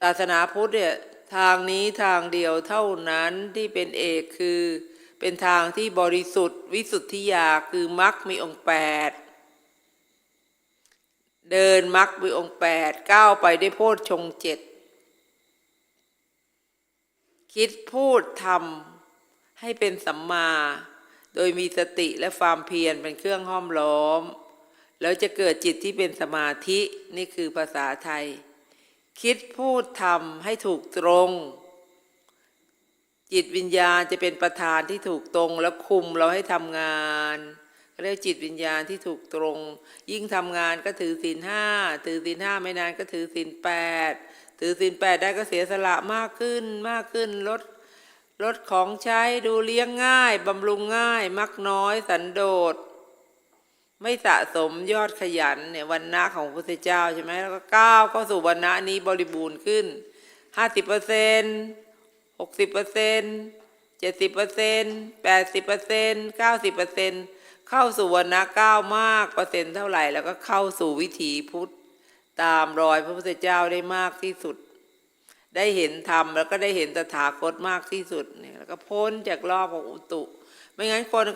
ศาสนาพุทธเนี่ยทางนี้ทางเดียวเท่านั้นที่เป็นเอกคือ เป็นทางที่บริสุทธิ์วิสุทธิยาคือมรรคมีองค์แปดเดินมรรคมีองค์แปดก้าวไปได้วยโพชฌงเจ็ดคิดพูดทำให้เป็นสัมมา โดยมีสติและความเพียรเป็นเครื่องห้อมล้อม แล้วจะเกิดจิตที่เป็นสมาธินี่คือภาษาไทย คิดพูดทำให้ถูกตรง จิตวิญญาณจะเป็นประธานที่ถูกตรง แล้วคุมเราให้ทำงานเรียกจิตวิญญาณที่ถูกตรง ยิ่งทำงานก็ถือศีลห้าถือศีลห้าไม่นานก็ถือศีลแปดถือศีลแปดได้ก็เสียสละมากขึ้นมากขึ้นลดลดของใช้ดูเลี้ยงง่ายบำรุงง่าย มักน้อยสันโดษ ไม่สะสมยอดขยันเนี่ยวันนะของพระพุทธเจ้าใช่ไหมแล้วก็ก้าวเข้าสู่วันนะนี้บริบูรณ์ขึ้นห้าสิบเปอร์เซ็นหกสิบเปอร์เซ็นเจ็ดสิบเปอร์เซ็นแปดสิบเปอร์เซ็นเก้าสิบเปอร์เซ็นเข้าสู่วันนะก้าวมากเปอร์เซ็นต์เท่าไหร่แล้วก็เข้าสู่วิถีพุทธตามรอยพระพุทธเจ้าได้มากที่สุด ได้เห็นธรรมแล้วก็ได้เห็นตถาคตมากที่สุดเนี่ยแล้วก็พ้นจากรอบของอุตุ ไม่งั้นคน